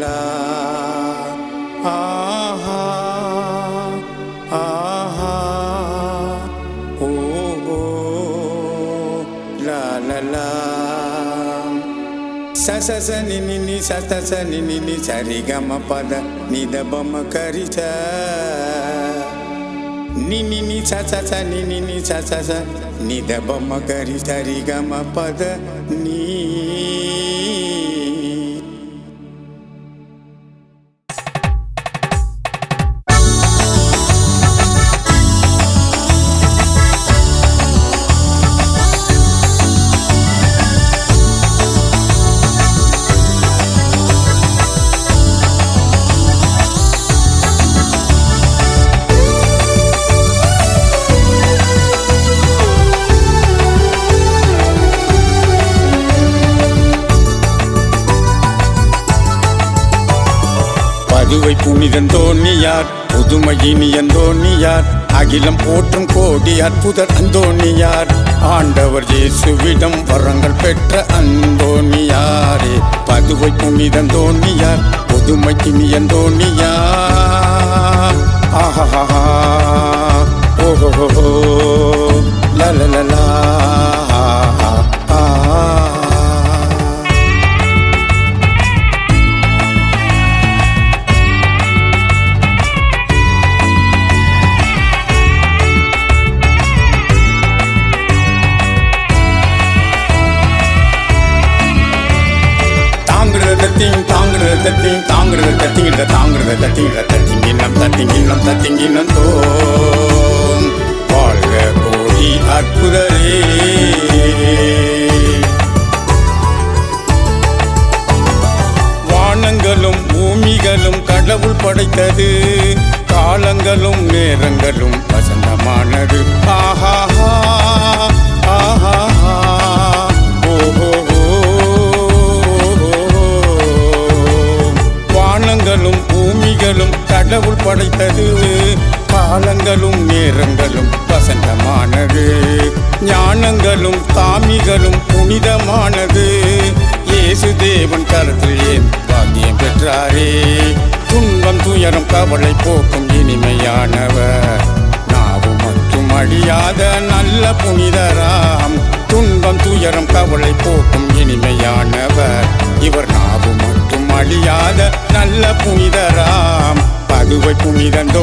la ఆహా ఆహా. ఓ la la la సస సని నిని సత సని నిని సరిగమ పద నిదబమ కరిత నిని ని సస సని నిని సస నిదబమ కరి సరిగమ పద నీ பதுவை புனிதன் தோணியார் புதுமையினியன் தோணியார் அகிலம் போற்றும் கோடி அற்புதர் அந்தோணியார் ஆண்டவர் இயேசுவிடம் வரங்கள் பெற்ற அந்தோணியாரே பதுவை புனிதன் தோணியார் புதுமைக்கினியன் தோணியார் ஆஹா. ஓஹோ தாங்குறத தீங் தாங்குறத தத்திங்கிட்ட தாங்குறத தத்திங்கிட்ட தத்திங்கின்னம் தத்திங்கின்னம் தத்திங்கின்னம் தோம். வாழ்க கோடி அற்புதரே. வானங்களும் பூமிகளும் கடவுள் படைத்தது காலங்களும் நேரங்களும் வசந்தமானது காலங்களும் கடவுள் படைத்தது. காலங்களும் நேரங்களும் வசந்தமானது. ஞானங்களும் தாமிகளும் புனிதமானது. இயேசு தேவன் கருத்தில் ஏன் பாக்கியம் பெற்றாரே? துன்பம் துயரம் கவலை போக்கும் இனிமையானவர். நாவு மற்றும் அழியாத நல்ல புனிதராம். துன்பம் துயரம் கவலை போக்கும் இனிமையானவர்.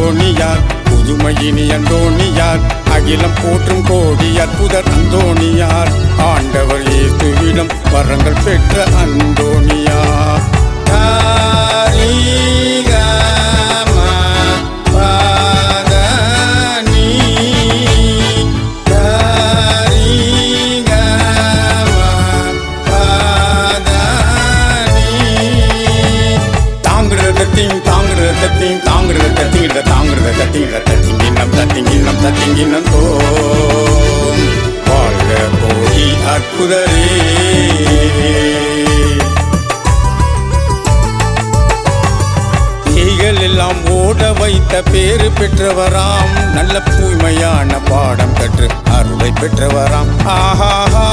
புனிதன் புதுமையினி புதுமையினியன் அகிலம் போற்றும் கோடி அற்புதர் அந்தோணியார். ஆண்டவர் வைத்த பேரு பெற்றவராம். நல்ல தூய்மையான பாடம் கற்று அருளை பெற்றவராம். ஆஹாஹா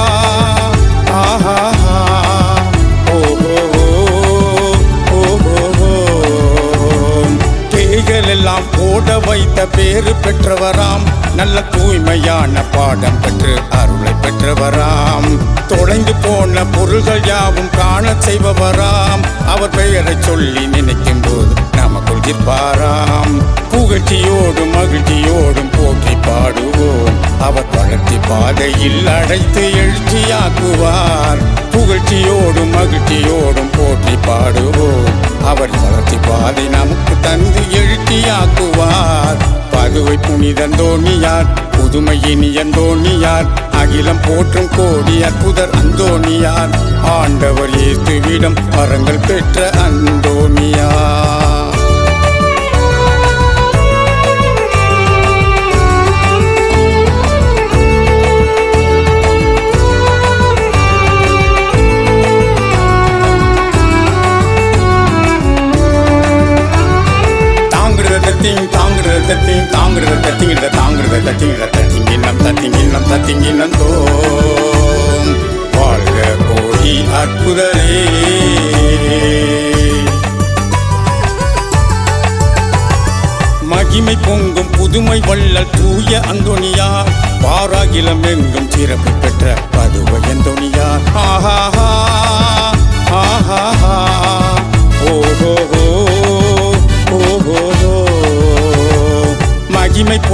ஆஹாஹா ஓஹோ ஓஹோ எல்லாம் ஓட வைத்த பேரு பெற்றவராம். நல்ல தூய்மையான பாடம் பெற்று அருளை பெற்றவராம். தொலைந்து போன பொருள்கள் யாவும் காண செய்பவராம். அவர் பெயரை சொல்லி நினைக்கும் போது நமக்குள் புகழ்ச்சியோடும் மகிழ்ச்சியோடும் போற்றி பாடுவோம். அவர் வளர்த்தி பாதையில் அழைத்து எழுச்சியாக்குவார். புகழ்ச்சியோடும் மகிழ்ச்சியோடும் போற்றி பாடுவோம். அவர் வளர்த்தி பாதை நமக்கு தந்து எழுச்சியாக்குவார். பதுவை புனிதன் தோணியார் புதுமையினியன் தோணியார் அகிலம் போற்றும் கோடி அற்புதர் அந்தோணியார். ஆண்டவர் இயேசுவிடம் வரங்கள் பெற்ற அந்தோணியார். தாங்கிடுத தத்திங்கிடுத தாங்கிடுத தத்திங்கிடுத தத்திங்கின்னம் தத்திங்கின்னம் தத்திங்கின்னம் தோம் வாழ்க கோடி அற்புதலே மகிமை பொங்கும் புதுமை வள்ளல் தூய அந்தோனியா பாராகிலம் எங்கும் சிறப்பு பெற்ற பதுவை அந்தோனியா ஆஹா ஆஹா ஆஹா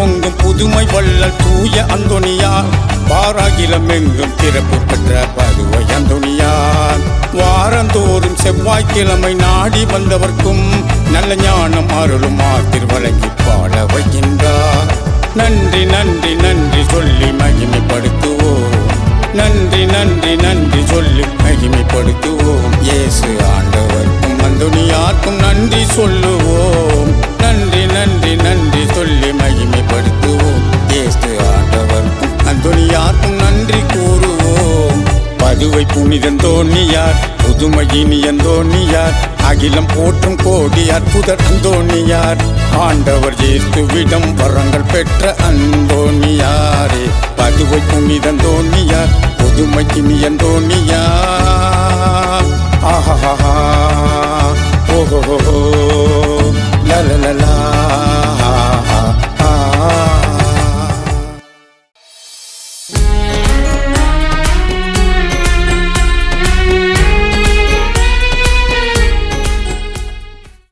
மகிமை புதுமை வள்ளல் தூய அந்தோனியார் பாராகிலம் எங்கும் பிறப்பு பெற்ற பதுவை அந்தோனியார் வாரந்தோறும் செவ்வாய்க்கிழமை நாடி வந்தவர்க்கும் நல்ல ஞானம் அருளும் ஆத்திர் வழங்கி பாட வைக்கின்றார். நன்றி நன்றி நன்றி சொல்லி மகிமைப்படுத்துவோம். நன்றி நன்றி அந்தோனியார்க்கும் நன்றி கூறுவோம். பதுவை புனிதன் தோணியார் புதுமையினியன் தோணியார் அகிலம் போற்றும் கோடி அற்புதர் தோணியார். ஆண்டவர் இயேசுவிடம் வரங்கள் பெற்ற அந்தோணியாரே. பதுவை புனிதன் தோணியார் புதுமைக்கினியன் தோணியார். ஆஹா ஓஹோ